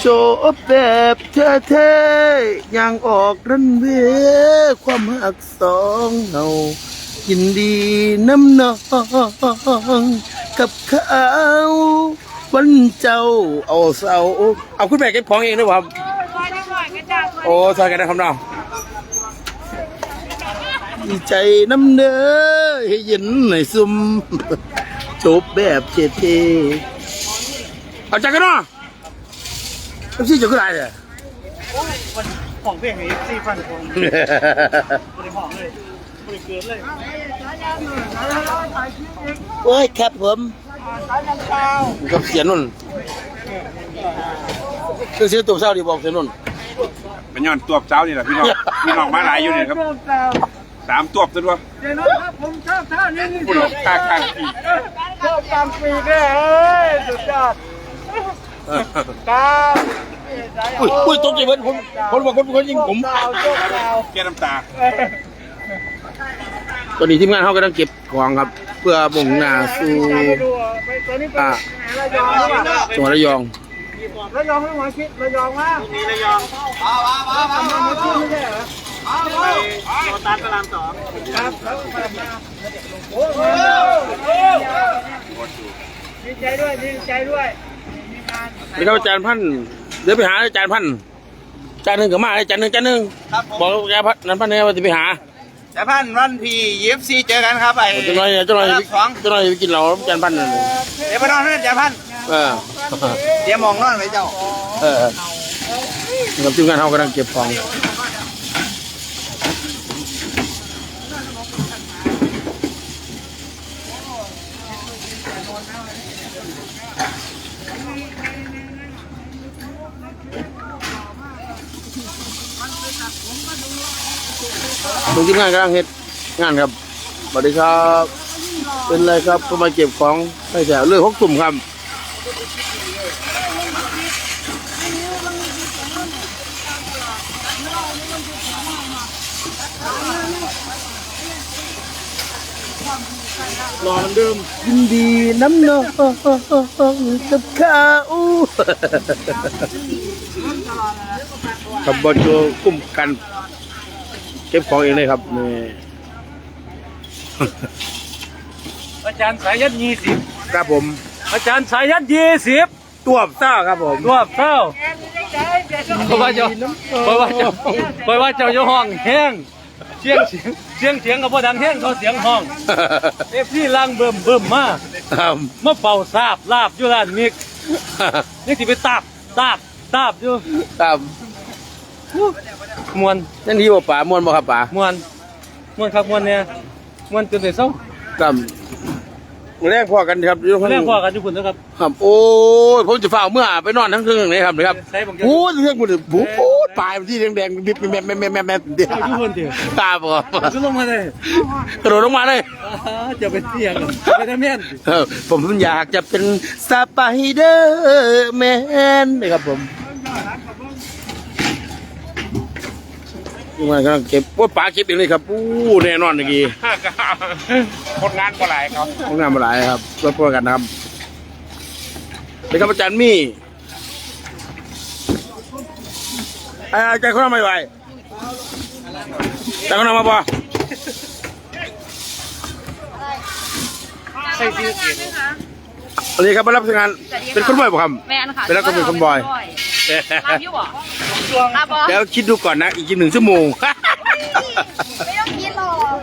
โชว์แบบเท่ๆยังออกรันเวความหักสองเงายินดีน้ำนองกับเขาวันเจ้าเอาเสาเอาขึ้นไปเก็บของเองด้วยครับโอ้ซอยกันนะครับน้องดีใจน้ำเนยให้ย็นในซุ่มจบแบบเท่ๆเอาจากกันเนาะ เอาชื่อจะขึ้นอะไรเนี่ยของเพลงนี้สี่พันคนบริหองเลยบริเกินเลยโอ้ยครับผมกับเสียนุ่นคือเสียตัวเศร้าดีบอกเสียนุ่นเป็นย้อนตัวเจ้านี่แหละพี่น้องพี่น้องมาหลายอยู่นี่ครับสามตัวตัวเดี๋ยวนะครับผมชอบท่านี้ที่พูดสุออดกข้างข้างอีกชอบกลางปีกเลยเอ้ยสุดยอด กลางอุ้ยอุ้ยตกใจเบิ้ลผมผมบอกคนคนยิงผมดาวโชคดาวแก้น้ำตา ตอนนี้ทีมงานเขากำลังเก็บของครับ เพื่อบ่งหน้าสู่ไปดูไปตัวนี้ไอ่าประยองหรือเปล่าจังหวัดระยองระยองไม่หวานคิดระยองมากมีระยองมามามามามาไม่ใช่เหรอไปโรตัสพระรามสองครับแล้วพระรามมาโอ้โหดีใจด้วยดีใจด้วย มีงานนี่ครับอาจารย์พันธุ์เดี๋ยวไปหาอาจารย์พันธุ์อาจารย์หนึ่งกับมาอาจารย์หนึ่งอาจารย์หนึ่งครับผมบอกอาจารย์พันธุ์นั้นพันธุ์เนี่ยว่าจะไปหาแต่พันวันพียีฟซีเจอกันครับไอ้จะน้อยจะน้อยสองจะน้อยไปกินเหล้าอาจารย์พันธุ์นั่นเดี๋ยวไปนอนนั่นจ่าพันเออเดี๋ยวมองนอนไว้เจ้า เออนี่ครับทีมงานเขากำลังเก็บของ ทุกทีมงานกำลังเฮ็ดงานครับสวัสดีครับ เป็นไรครับก็มาเก็บของให้แถวเรื่องหกตุ่มครับรอมันเดิมยินดีน้ำนองกับเขา กับบอโจกุ้มกัน เก็บของเองเลยครับนี่อาจารย์สายันยี่สิบครับผมอาจารย์สายันยี่สิบตัวบซ่าครับผมรวบเท่าเพราะว่าเจ้าเพราะว่าเจ้าเพราะว่าเจ้าอยู่ห้องแห้งเสียงเสียงเสียงเสียงกับพ่ดังแห้งเขาเสียงห้องเอฟซีลังเบิ่มเบิ่มมาครับมาเป่าซาบลาบอยู่ร้านมิกนี่สิไปตาบตาบตาบอยู่ครับ มวนนั่นที่ว่าป่ามวนบ่ครับป่ามวนมวนครับมวนเนี่ยมวนจนเดือดเศร้าครับแรกพอกันครับอยู่ข้างแรงพอกันทุกคนนะครับ ครับ โอ้ยผมจะฝ่าเมื่อไปนอนทั้งคืนเลยครับเลยครับใช้บังเกิโอ้ยเรื่องมันโอ้โหปลายมันที่แดงๆบิบแม่แม่แม่แม่แม่เดียวใช้ทุกคนเถอะตาบอก็ลงมาเลยกระโดดลงมาเลยอ่าจะเป็นเสียงไปทำแม่นเออผมอยากจะเป็นสไปเดอร์แมนนะครับผม มันกำลังเก็บว่าปลาเก็บเองเลยครับอู้แน่นอนเมื่อกี้คนงานก็หลายครับห้องน้ำมาหลายครับรบกวนกันนะครับเป็นครับอาจารย์มี่ไอ้อาจารย์เขาทำไมไหวอาจารย์เขาทำมาปะใช่สิอันนี้ครับมารับงานเป็นคนบ่อยป่ะครับแมนค่ะเป็นนักการเมืองคนบอยรับอยู่บ่ รับบ่แล้วคิดดูก่อนนะ อีกหนึ่งชั่วโมงไม่ต้องคิดหรอก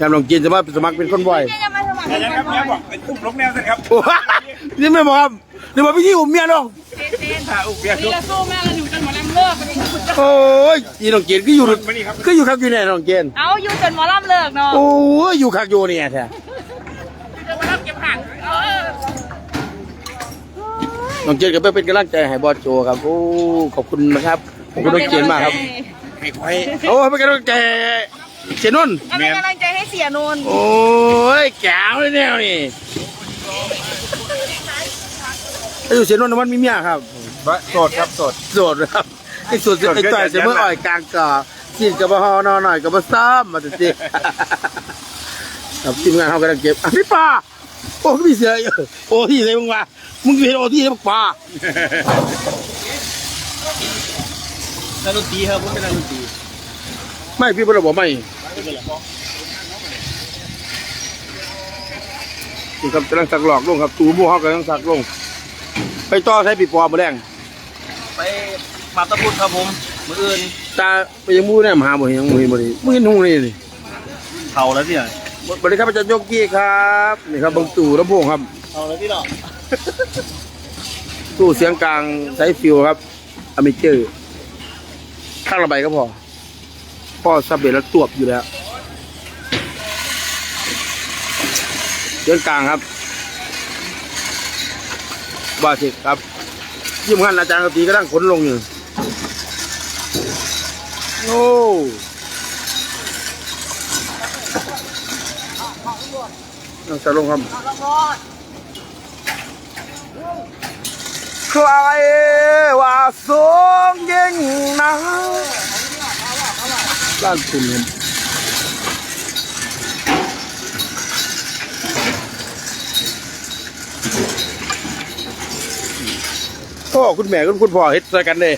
ยามลองกินจะมาสมัครเป็นคนบ่อยแค่จะมาสมัครแต่ยังครับเนี่ยบอกไอ้อุ้มลงแนวสิครับโอ้โหนี่ไม่บอกครับนี่บอกพี่ที่อุ้มเมียน้องถ้าอุ้มเบียร์นี่ละสู้แม่เราอยู่จนหมอลำเลิกโอ้ยอีน้องเกณฑ์ก็อยู่ก็อยู่ครับอยู่เนี่ยน้องเกณฑ์เอาอยู่จนหมอลำเลิกเนาะโอ้ยอยู่คักอยู่เนี่ยแท้จนหมอลำเก็บหักเออน้องเกณฑ์ก็ไปเป็นกำลังใจให้บอสโจครับ โอ้ ขอบคุณนะครับ ขอบคุณน้องเกณฑ์มากครับให้คอยโอ้เป็นกำลังใจเจนุ่นเอาเป็นกำลังใจให้เสียนนท์โอ้ยแก้วเลยแนวนี่ไอ้อยู่เจนุ่นนะมันมีเมียครับโสดครับโสดโสดครับไอ้โสดไอ้ต่อยเสมออ่อยกลางก่อกินกับบ่ฮอนอนหน่อยกับบ่ซ้ำมาสิครับทีมงานเขากำลังเก็บอะพี่ป้าโอ้พี่เสือโอ้ที่ไหนมึงวะมึงอยู่เห็นโอ้ที่ไหนมึงป้า นักดนตรีครับผมเป็นนักดนตรีไม่พี่พลบอกไม่นี่ครับกำลังสักหลอกลงครับตูหมู่เขากำลังสักลง ไปต่อใช้ปีปอมาแดงไปมาตะพุดครับผมมืออื่นตาไปยังหมู่เนี่ยมาหาบ่เห็นยังบ่เห็นบ่ดีบ่เห็นหงนี่นี่เข่าแล้วเนี่ยสวัสดีครับอาจารย์โยกี้ครับนี่ครับบางตู่ลำโพงครับเข่าแล้วพี่น้องตู้เสียงกลางใช้ฟิวครับอเมเจอร์ ข้างระบายก็พอพ่อซับเบแล้วตวบอยู่แล้วเสียงกลางครับบาสิกครับที่สำคัญอาจารย์กตีก็ตั้งขนลงอยู่โอ้นั่งจะลงครับ ใครว่าสูงยิ่งนักล้านคุณครับพ่อคุณแม่คุณคุณพ่อเฮ็ดใส่กันเลย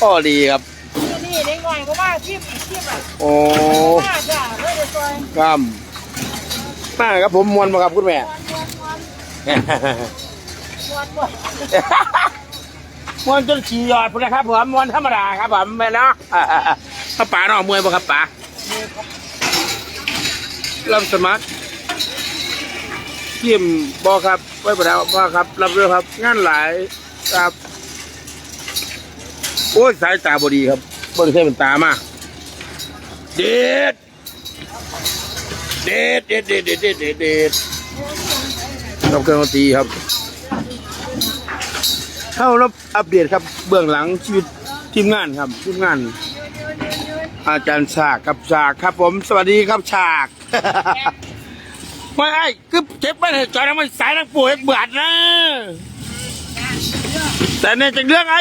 พ่อดีครับนี่เด็กหน่อยเพราะว่าชีพชีพอะโอ้มากจ้ะไม่ได้ซอยครับมาครับผมมวนมาครับคุณแม่วันห มวนจนฉี่หยอดพุ่นนะครับผมมวนธรรมดาครับผมไปเนาะข้าป่าน้องมวยบ่ครับป่าลำสมัครทีมบอครับ ไว้ประดาบอครับ รับเรื่อครับ งานหลายครับ โอ้ย สายตาบดีครับบริเทเป็นตามากเด็ด เด็ดเด็ดเด็ดเด็ดเด็ดเด็ดเราเครื่องดนตรีครับ เข้ารับอัปเดตครับเบื้องหลังชีวิตทีมงานครับทีมงาน อาจารย์ฉากครับฉากครับ ผมสวัสดีครับฉากไม่ไอ้คือเจ็บไปเลยจอยน้ำมันสายนักป่วยเบื่อนะแต่เนี่ยจะเรื่องไอ้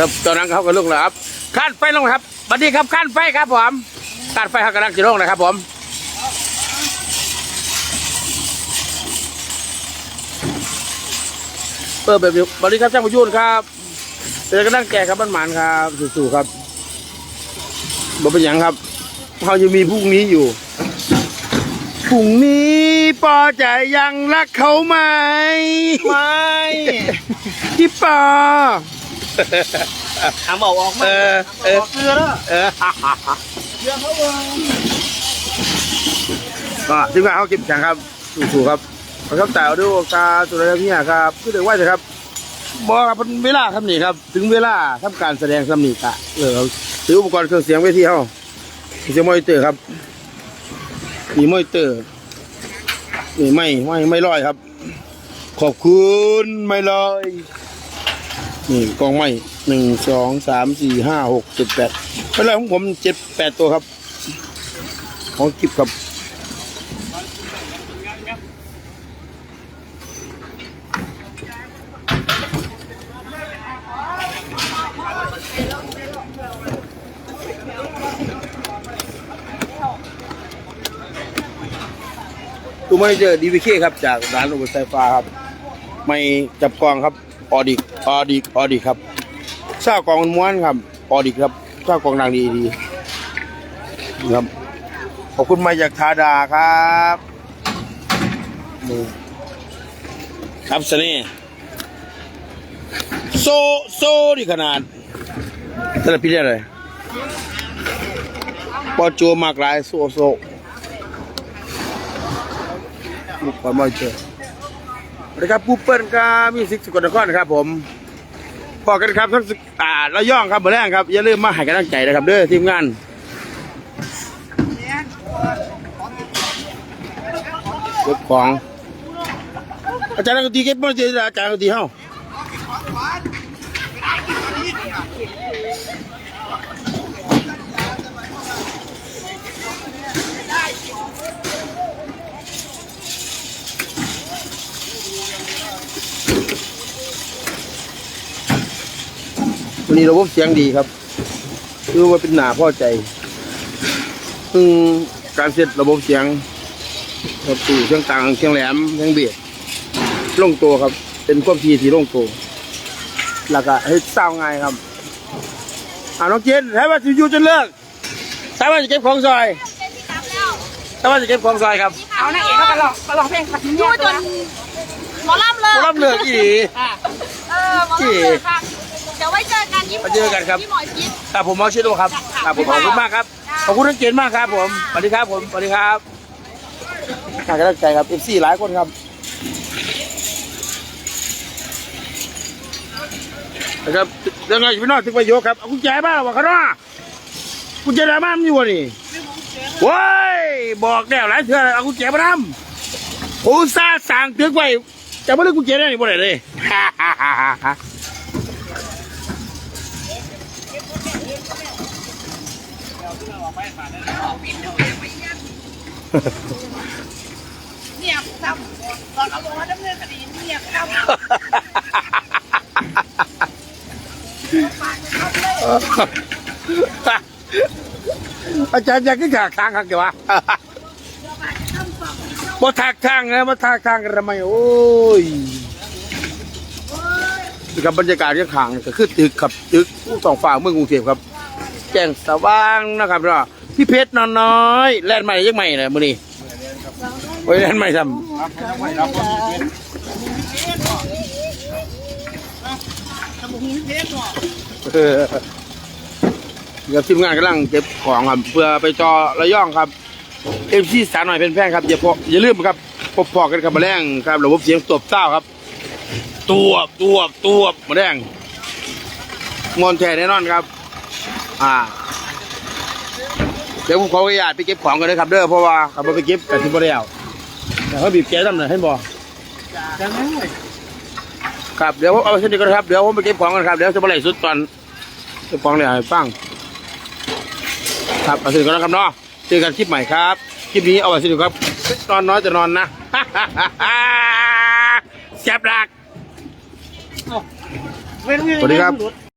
ครับตอนนั้นเขาก็ลงแล้วครับขั้นไฟลงครับสวัสดีครับขั้นไฟครับผมข้านไฟเขากำลังจะลงนะครับผม เปิดแบบนี้สวัสดีครับช่างประยุนครับเป็นกำลังแก่ครับบ้านหมานครับสู้ๆครับบ่เป็นหยังครับเขายังมีพรุ่งนี้อยู่พรุ่งนี้ปอจะยังรักเขาไหมไม่พี่ปอทำเอาออกเอมาอเออเกลือแล้วเออก็ทีมงานเขาเก็บแข่งครับสู้ๆครับ ขอบแต่ด้วยตาสุรพิญญาครับคือเด็กว่าจะครับบอกครับเป็นเวลาครับนี่ครับ ถึงเวลาทำการแสดงสำนีกะเออถืออุปกรณ์เครื่องเสียงเวทีเฮาเสียงมอนิเตอร์ครับนี่มอนิเตอร์นี่ไม่ไม่ไม่ลอยครับ ขอบคุณไม่ลอยนี่กองไม้หนึ่งสองสามสี่ห้าหกเจ็ดแปดไม่ลอยของผมเจ็ดแปดตัวครับของกิบครับ ตูไม่เจอดีวีเคครับจากร้านอุปไฟฟ้าครับ ไม่จับกองครับออดิกออดิกออดิกครับเศร้ากองมันม้วนครับออดิกครับเศร้ากองดังดีดีครับขอบคุณมาจากทาดาครับนี่ครับเสน่ห์โซโซดีขนาดแต่ละพี่เรียกอะไรปอโจมากหลายโซโซ มุกความไม่เจอสวัสดีครับปูเปิ้ลครับมิวสิกสกลนครครับผมพอกันครับทั้งสิอ่าเราย่องครับเบอร์แรกครับ อย่าลืมมาให้กำลังใจนะครับเด้อทีมงานเก็บของ อาจารย์ก็ตีเก็บมาเจออาจารย์ก็ตีเฮ้า นนี้ระบบเสียงดีครับ คือว่าเป็นหนาพอใจ ซึ่งการเสร็จระบบเสียงประตูเสียงต่างเสียงแหลมเสียงเบียดลงตัวครับ เป็นความทีที่ลงตัวแล้วก็เฮ็ดสร้างง่ายครับอ่าน้องเจนให้ว่าสิอยู่จนเลิกใช่ว่าจะเก็บของซอยใช่ว่าจะเก็บของซอยครับเอานางเอกเขาก็ลองก็ลองเพลงสักนิดดูจนหมอลำเลยบ่รับเลิกอีหลีเออหมอลำเลยค่ะเดี๋ ยวไว้เจอกันยี่มาเจอกันครับ ที่หมอชิด ครับผมเอาชิโร่ครับครับผมขอบคุณมากครับขอบคุณน้องเจนมากครับผมสวัสดีครับผมสวัสดีครับขากำลังใจครับ FC หลายคนครับนะครับเรื่องอะไรพี่น้องถึงประโยคครับเอากุญแจบ้านวะครับว่ากุญแจบ้านมันอยู่วะนี่ว้ายบอกแล้วหลายเทื่อเอากุญแจมาทำผมอุตส่าห์สั่งตึกไว้จะไม่ได้กุญแจได้นี่บ่ได้เลย เนี่ยซ้ำตอนเอาลงมาดำเนินคดีเนี่ยซ้อาจารย์อยากขึ้นฉากทางครับเดี๋ยววะมาทากทางนะมาทากทางกันทำไมโอ้ยนี่ครับบรรยากาศที่ข้างๆก็คือตึกครับตึกสองฝั่งเมืองกรุงเทพครับ แจ้งสว่างนะครับเนาะพี่เพชรนอนน้อยแลนใหม่ยังใหม่เลยมือนี้โอ้ยแลนใหม่ทำเดี๋ยวทีมงานกำลังเก็บของครับเพื่อไปจอระย่องครับเอ็มซีสารหน่อยเป็นแพงครับอย่าพออย่าลืมครับพบพอกันกับมาแมลงครับระบบเสียงตบเต้าครับ ตัวตัวตัวมาแมลงมอนแท้แน่นอนครับ อ่า เดี๋ยวผมขออนุญาตไปเก็บของกันเลยครับเด้อเพราะว่าขับรถไปเก็บกันที่บ่ได้เอาแต่เขาบีบแกทำหน่อยให้บ่ครับเดี๋ยวผมเอาไปเส้นนี้ก่อนครับเดี๋ยวผมไปเก็บของกันครับเดี๋ยวจะมาไล่สุดตอนเก็บของเลยให้ฟังครับเอาเส้นก่อนนะครับเนาะเจอกันคลิปใหม่ครับคลิปนี้เอาไว้เส้นนี้ครับนอนน้อยจะนอนนะแซ่บรักสวัสดีครับ